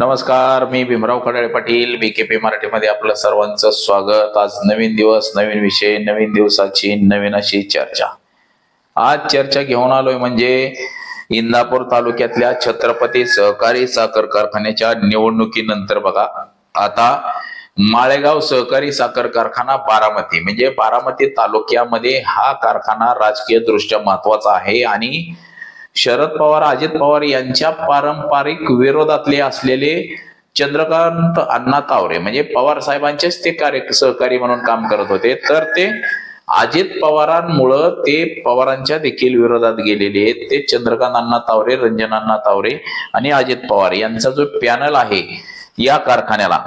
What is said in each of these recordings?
नमस्कार मी Bhimrao Khadale Patil B K P मराठीमध्ये आपलं सर्वांचं स्वागत. आज नवीन दिवस नवीन विषय नवीन दिवसाची नवीन अशी चर्चा. आज चर्चा घेऊन आलोय म्हणजे इंदापूर तालुक्यातल्या छत्रपती सहकारी साखर कारखान्याच्या निवडणुकीनंतर बघा. आता माळेगाव सहकारी साखर कारखाना बारामती म्हणजे बारामती तालुक्यामध्ये हा कारखाना राजकीय दृष्ट्या महत्त्वाचा आहे आणि शरद पवार अजित पवार यांच्या पारंपरिक विरोधातले असलेले चंद्रकांत अण्णा तावरे म्हणजे पवार साहेबांचेच ते कार्य सहकारी म्हणून काम करत होते. तर ते अजित पवारांमुळं ते पवारांच्या देखील विरोधात गेलेले आहेत. ते चंद्रकांत अण्णा तावरे रंजन अण्णा तावरे आणि अजित पवार यांचा जो पॅनल आहे या कारखान्याला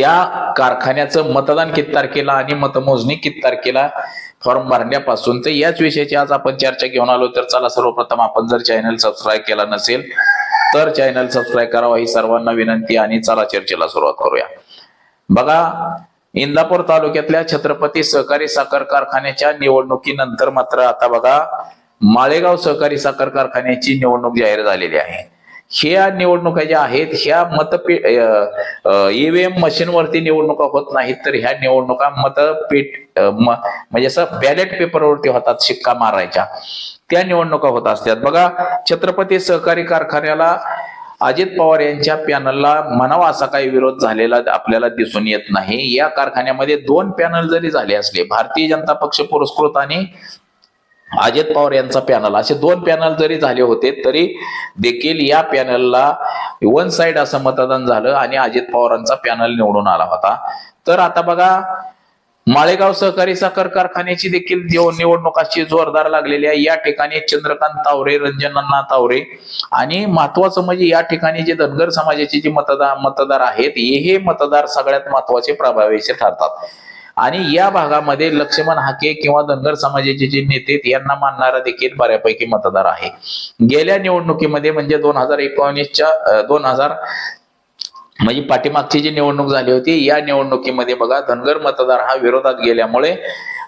त्या कारखान्याचं मतदान किती तारखेला आणि मतमोजणी किती तारखेला फॉर्म भरण्यापासून तर याच विषयाची आज आपण चर्चा घेऊन आलो तर चला सर्वप्रथम आपण जर चॅनल सबस्क्राईब केला नसेल तर चॅनल सबस्क्राईब करावा ही सर्वांना विनंती आणि चला चर्चेला सुरुवात करूया. बघा इंदापूर तालुक्यातल्या छत्रपती सहकारी साखर कारखान्याच्या निवडणुकीनंतर मात्र आता बघा माळेगाव सहकारी साखर कारखान्याची निवडणूक जाहीर झालेली आहे. ह्या निवडणुका ज्या आहेत ह्या मतपे ईव्हीएम मशीनवरती निवडणुका होत नाहीत तर ह्या निवडणुका मतपेट म्हणजे असं बॅलेट पेपरवरती होतात शिक्का मारायच्या. त्या निवडणुका होत असतात. बघा छत्रपती सहकारी कारखान्याला अजित पवार यांच्या पॅनलला म्हणावा असा काही विरोध झालेला आपल्याला दिसून येत नाही. या कारखान्यामध्ये दोन पॅनल जरी झाले असले भारतीय जनता पक्ष पुरस्कृत आणि अजित पवार यांचा पॅनल असे दोन पॅनल जरी झाले होते तरी देखील या पॅनलला वन साइड असं मतदान झालं आणि अजित पवारांचा पॅनल निवडून आला होता. तर आता बघा माळेगाव सहकारी साखर कारखान्याची देखील निवडणुकाची जोरदार लागलेली आहे. या ठिकाणी चंद्रकांत तावरे रंजनांना तावरे आणि महत्वाचं म्हणजे या ठिकाणी जे धनगर समाजाचे जे मतदार मतदार आहेत हे हे मतदार सगळ्यात महत्त्वाचे प्रभावीचे ठरतात. आणि या भागामध्ये लक्ष्मण हाके किंवा धनगर समाजाचे जे नेते यांना मानणारा देखील बऱ्यापैकी मतदार आहे. गेल्या निवडणुकीमध्ये म्हणजे दोन हजार एकोणीसच्या दोन हजार म्हणजे पाठीमागची जी निवडणूक झाली होती या निवडणुकीमध्ये बघा धनगर मतदार हा विरोधात गेल्यामुळे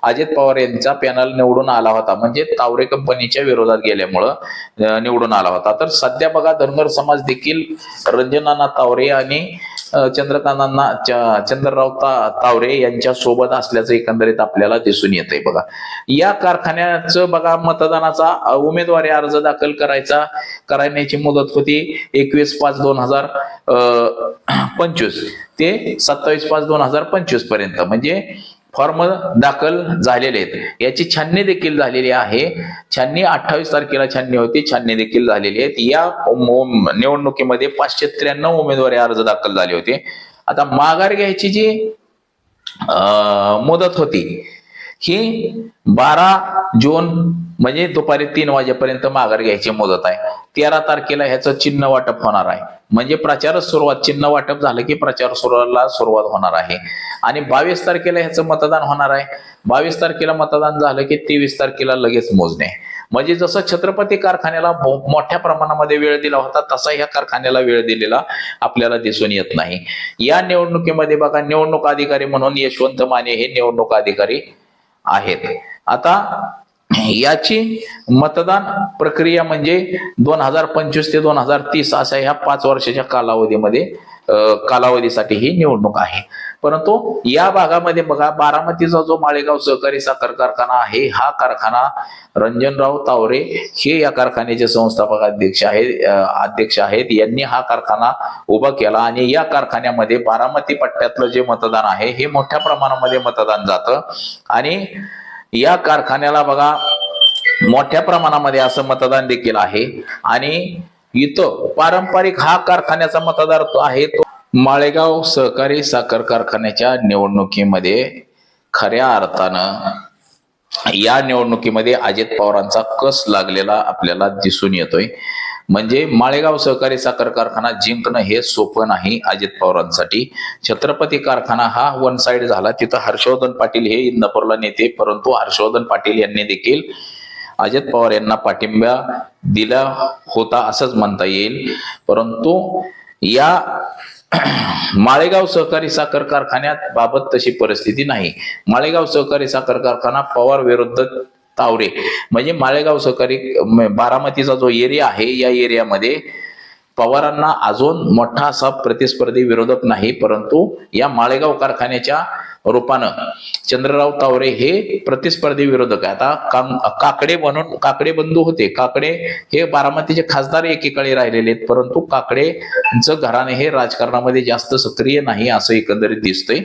अजित पवार यांचा पॅनल निवडून आला होता. म्हणजे तावरे कंपनीच्या विरोधात गेल्यामुळं निवडून आला होता. तर सध्या बघा धनगर समाज देखील रंजनाना तावरे आणि चंद्रकांतांना च- चंद्रराव ता तावरे यांच्या सोबत असल्याचं एकंदरीत आपल्याला दिसून येतंय बघा. या कारखान्याचं बघा मतदानाचा उमेदवारी अर्ज दाखल करायचा करण्याची मुदत होती एकवीस पाच दोन हजार पंचवीस. ते सत्तावीस पाच दोन हजार पंचवीसपर्यंत. म्हणजे फॉर्म दाखल झालेले आहेत. याची छाननी देखील झालेली आहे. छाननी अठ्ठावीस तारखेला छाननी होती. छाननी देखील झालेली आहेत. या निवडणुकीमध्ये पाचशे त्र्याण्णव उमेदवारी अर्ज दाखल झाले होते. आता माघार घ्यायची जी मुदत होती ही बारा जून म्हणजे दुपारी तीन वाजेपर्यंत माघार घ्यायची मुदत आहे. तेरा तारखेला ह्याचं चिन्ह वाटप होणार आहे. म्हणजे प्रचार सुरुवात चिन्ह वाटप झालं की प्रचार सुरुवातला सुरुवात होणार आहे. आणि बावीस तारखेला ह्याचं मतदान होणार आहे. बावीस तारखेला मतदान झालं की तेवीस तारखेला लगेच मोजणे. म्हणजे जसं छत्रपती कारखान्याला मोठ्या प्रमाणामध्ये वेळ दिला होता तसा ह्या कारखान्याला वेळ दिलेला आपल्याला दिसून येत नाही. या निवडणुकीमध्ये बघा निवडणूक अधिकारी म्हणून यशवंत माने हे निवडणूक अधिकारी आहेत. आता याची मतदान प्रक्रिया म्हणजे दोन हजार पंचवीस ते दोन हजार तीस अशा ह्या पाच वर्षाच्या कालावधीमध्ये कालावधीसाठी ही निवडणूक आहे. परंतु या भागामध्ये बघा बारामतीचा जो माळेगाव सहकारी साखर कारखाना आहे हा कारखाना रंजनराव तावरे हे या कारखान्याचे संस्थापक अध्यक्ष आहेत अध्यक्ष आहेत. यांनी हा कारखाना उभा केला आणि या कारखान्यामध्ये बारामती पट्ट्यातलं जे मतदान आहे हे मोठ्या प्रमाणामध्ये मतदान जातं. आणि या कारखान्याला बघा मोठ्या प्रमाणामध्ये असं मतदान देखील आहे. आणि इथं पारंपरिक हा कारखान्याचा मतदार तो आहे तो माळेगाव सहकारी साखर कारखान्याच्या निवडणुकीमध्ये खऱ्या अर्थानं या निवडणुकीमध्ये अजित पवारांचा कस लागलेला आपल्याला दिसून येतोय. म्हणजे माळेगाव सहकारी साखर कारखाना जिंकणं हे सोपं नाही अजित पवारांसाठी. छत्रपती कारखाना हा वन साइड झाला तिथं हर्षवर्धन पाटील हे इंदापूरला नेते परंतु हर्षवर्धन पाटील यांनी देखील अजित पवार यांना पाठिंबा दिला होता असंच म्हणता येईल. परंतु या माळेगाव सहकारी साखर कारखान्यात बाबत तशी परिस्थिती नाही. माळेगाव सहकारी साखर कारखाना पवार विरुद्ध तावरे. म्हणजे माळेगाव सहकारी बारामतीचा जो एरिया आहे या एरियामध्ये पवारांना अजून मोठा असा प्रतिस्पर्धी विरोधक नाही. परंतु या माळेगाव कारखान्याच्या रूपानं. चंद्रराव तावरे हे प्रतिस्पर्धी विरोधक आहे आता कां- काकडे म्हणून काकडे बंधू होते. काकडे हे बारामतीचे खासदार एकीकडे राहिलेले आहेत. परंतु काकडेचं घराणे हे राजकारणामध्ये जास्त सक्रिय नाही असं एकंदरीत दिसतंय.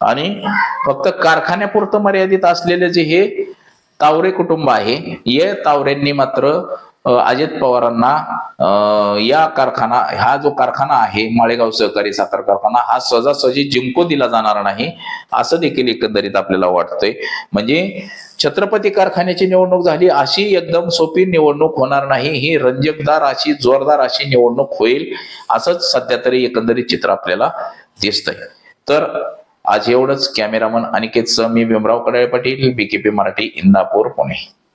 आणि फक्त कारखान्यापुरतं मर्यादित असलेले जे हे तावरे कुटुंब आहे या तावरेंनी मात्र अजित पवारांना या कारखाना हा जो कारखाना आहे माळेगाव सहकारी साखर कारखाना हा सहजासहजी जिंको दिला जाणार नाही असं देखील एकंदरीत आपल्याला वाटतंय. म्हणजे छत्रपती कारखान्याची निवडणूक झाली अशी एकदम सोपी निवडणूक होणार नाही ही रंजकदार अशी जोरदार अशी निवडणूक होईल असंच सध्या तरी एकंदरीत चित्र आपल्याला दिसतंय. तर आज एवढंच. कॅमेरामन अनिकेत सह मी भीमराव कडाळे पाटील बीकेपी मराठी इंदापूर पुणे.